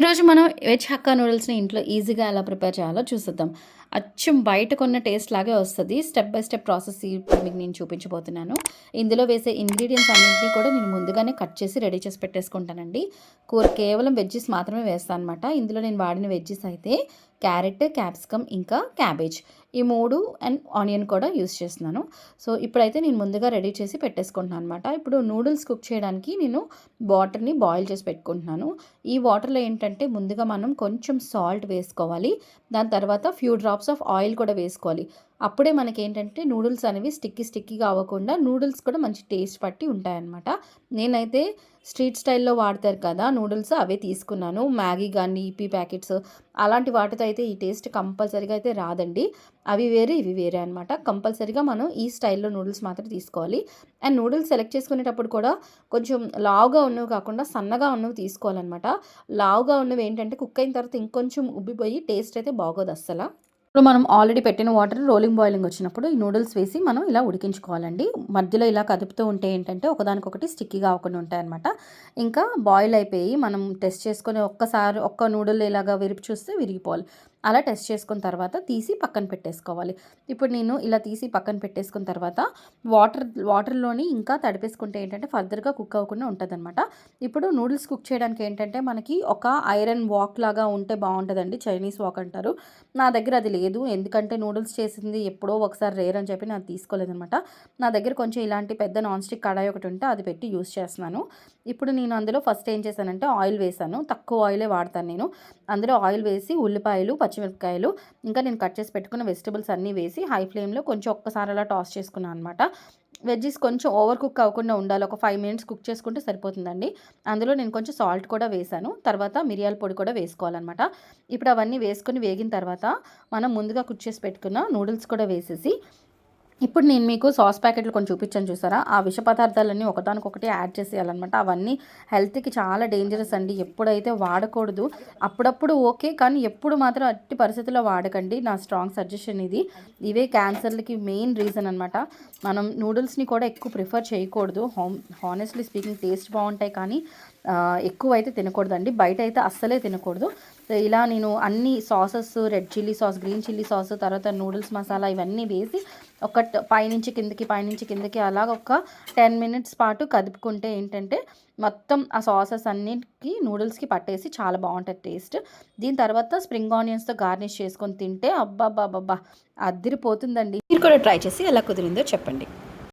ఈరోజు మనం veg hakka నూడిల్స్ని ఇంట్లో ఈజీగా ఎలా ప్రిపేర్ చేయాలో చూసేద్దాం. అచ్చం బయట కొన్న టేస్ట్ లాగే వస్తుంది. స్టెప్ బై స్టెప్ ప్రాసెస్ మీకు నేను చూపించబోతున్నాను. ఇందులో వేసే ఇంగ్రీడియంట్స్ అన్నింటినీ కూడా నేను ముందుగానే కట్ చేసి రెడీ చేసి పెట్టేసుకుంటానండి. కూర కేవలం వెజ్జెస్ మాత్రమే వేస్తాను అనమాట ఇందులో నేను వాడిన వెజ్జెస్ అయితే క్యారెట్ క్యాప్సికమ్ ఇంకా క్యాబేజ్. ఈ మూడు అండ్ ఆనియన్ కూడా యూస్ చేస్తున్నాను. సో ఇప్పుడైతే నేను ముందుగా రెడీ చేసి పెట్టేసుకుంటున్నాను అనమాట ఇప్పుడు నూడిల్స్ కుక్ చేయడానికి నేను వాటర్ని బాయిల్ చేసి పెట్టుకుంటున్నాను. ఈ వాటర్లో ఏంటంటే ముందుగా మనం కొంచెం సాల్ట్ వేసుకోవాలి. దాని తర్వాత ఫ్యూ డ్రాప్స్ ఆఫ్ ఆయిల్ కూడా వేసుకోవాలి. అప్పుడే మనకి ఏంటంటే నూడిల్స్ అనేవి స్టిక్కీ స్టిక్కీగా అవ్వకుండా నూడిల్స్ కూడా మంచి టేస్ట్ పట్టి ఉంటాయన్నమాట. నేనైతే స్ట్రీట్ స్టైల్లో వాడతారు కదా నూడిల్స్ అవే తీసుకున్నాను. మ్యాగీ కానీ ఈపీ ప్యాకెట్స్ అలాంటి వాటితో అయితే ఈ టేస్ట్ కంపల్సరీగా అయితే రాదండి. అవి వేరే ఇవి వేరే అనమాట కంపల్సరీగా మనం ఈ స్టైల్లో నూడిల్స్ మాత్రం తీసుకోవాలి. అండ్ నూడిల్స్ సెలెక్ట్ చేసుకునేటప్పుడు కూడా కొంచెం లావుగా ఉన్నవి కాకుండా సన్నగా ఉన్నవి తీసుకోవాలన్నమాట. లావుగా ఉన్నవి ఏంటంటే కుక్ అయిన తర్వాత ఇంకొంచెం ఉబ్బిపోయి టేస్ట్ అయితే బాగోదు అస్సలు. ఇప్పుడు మనం ఆల్రెడీ పెట్టిన వాటర్ రోలింగ్ బాయిలింగ్ వచ్చినప్పుడు ఈ నూడిల్స్ వేసి మనం ఇలా ఉడికించుకోవాలండి. మధ్యలో ఇలా కదుపుతూ ఉంటే ఏంటంటే ఒకదానికొకటి స్టిక్కీగా అవ్వకుండా ఉంటాయన్నమాట. ఇంకా బాయిల్ అయిపోయి మనం టెస్ట్ చేసుకొని ఒక్కసారి ఒక్క నూడిల్ ఇలాగా విరిపి చూస్తే విరిగిపోవాలి. అలా టెస్ట్ చేసుకున్న తర్వాత తీసి పక్కన పెట్టేసుకోవాలి. ఇప్పుడు నేను ఇలా తీసి పక్కన పెట్టేసుకున్న తర్వాత వాటర్ వాటర్లోని ఇంకా తడిపేసుకుంటే ఏంటంటే ఫర్దర్గా కుక్ అవ్వకుండా ఉంటుందన్నమాట. ఇప్పుడు నూడిల్స్ కుక్ చేయడానికి ఏంటంటే మనకి ఒక ఐరన్ వాక్ లాగా ఉంటే బాగుంటుందండి. చైనీస్ వాక్ అంటారు. నా దగ్గర అది లేదు. ఎందుకంటే నూడిల్స్ చేసింది ఎప్పుడో ఒకసారి రేర్ అని చెప్పి నేను తీసుకోలేదనమాట. నా దగ్గర కొంచెం ఇలాంటి పెద్ద నాన్ స్టిక్ కడాయి ఒకటి ఉంటే అది పెట్టి యూస్ చేస్తున్నాను. ఇప్పుడు నేను అందులో ఫస్ట్ ఏం చేశానంటే ఆయిల్ వేసాను తక్కువ ఆయిలే వాడతాను నేను. అందులో ఆయిల్ వేసి ఉల్లిపాయలు పచ్చిమిరపకాయలు ఇంకా నేను కట్ చేసి పెట్టుకున్న వెజిటబుల్స్ అన్నీ వేసి హై ఫ్లేమ్లో కొంచెం ఒక్కసారి అలా టాస్ చేసుకున్నాను అనమాట. వెజ్జెస్ కొంచెం ఓవర్ కుక్ అవ్వకుండా ఉండాలి. ఒక ఫైవ్ మినిట్స్ కుక్ చేసుకుంటే సరిపోతుందండి. అందులో నేను కొంచెం సాల్ట్ కూడా వేసాను. తర్వాత మిరియాల పొడి కూడా వేసుకోవాలన్నమాట. ఇప్పుడు అవన్నీ వేసుకొని వేగిన తర్వాత మనం ముందుగా కుక్ చేసి పెట్టుకున్న నూడిల్స్ కూడా వేసేసి ఇప్పుడు నేను మీకు సాస్ ప్యాకెట్లు కొన్ని చూపించాను చూసారా? ఆ విష పదార్థాలన్నీ ఒకదానికొకటి యాడ్ చేసేయాలన్నమాట. అవన్నీ హెల్త్కి చాలా డేంజరస్ అండి. ఎప్పుడైతే వాడకూడదు అప్పుడప్పుడు ఓకే కానీ ఎప్పుడు మాత్రం అట్టి పరిస్థితుల్లో వాడకండి. నా స్ట్రాంగ్ సజెషన్ ఇది. ఇవే క్యాన్సర్లకి మెయిన్ రీజన్ అనమాట మనం నూడిల్స్ని కూడా ఎక్కువ ప్రిఫర్ చేయకూడదు. హోమ్ హానెస్ట్లీ స్పీకింగ్ టేస్ట్ బాగుంటాయి కానీ ఎక్కువ అయితే తినకూడదండి. బయట అయితే అస్సలే తినకూడదు. ఇలా నేను అన్ని sauces red chilli sauce green chilli sauce తర్వాత నూడిల్స్ మసాలా ఇవన్నీ వేసి ఒక పైనుంచి కిందకి పైనుంచి కిందకి అలాగ ఒక టెన్ మినిట్స్ పాటు కదుపుకుంటే ఏంటంటే మొత్తం ఆ సాసెస్ అన్నిటికి నూడిల్స్కి పట్టేసి చాలా బాగుంటుంది టేస్ట్. దీని తర్వాత స్ప్రింగ్ ఆనియన్స్తో గార్నిష్ చేసుకొని తింటే అబ్బాబ్బాబ్బా అద్దరిపోతుందండి మీరు కూడా ట్రై చేసి ఎలా కుదిరిందో చెప్పండి.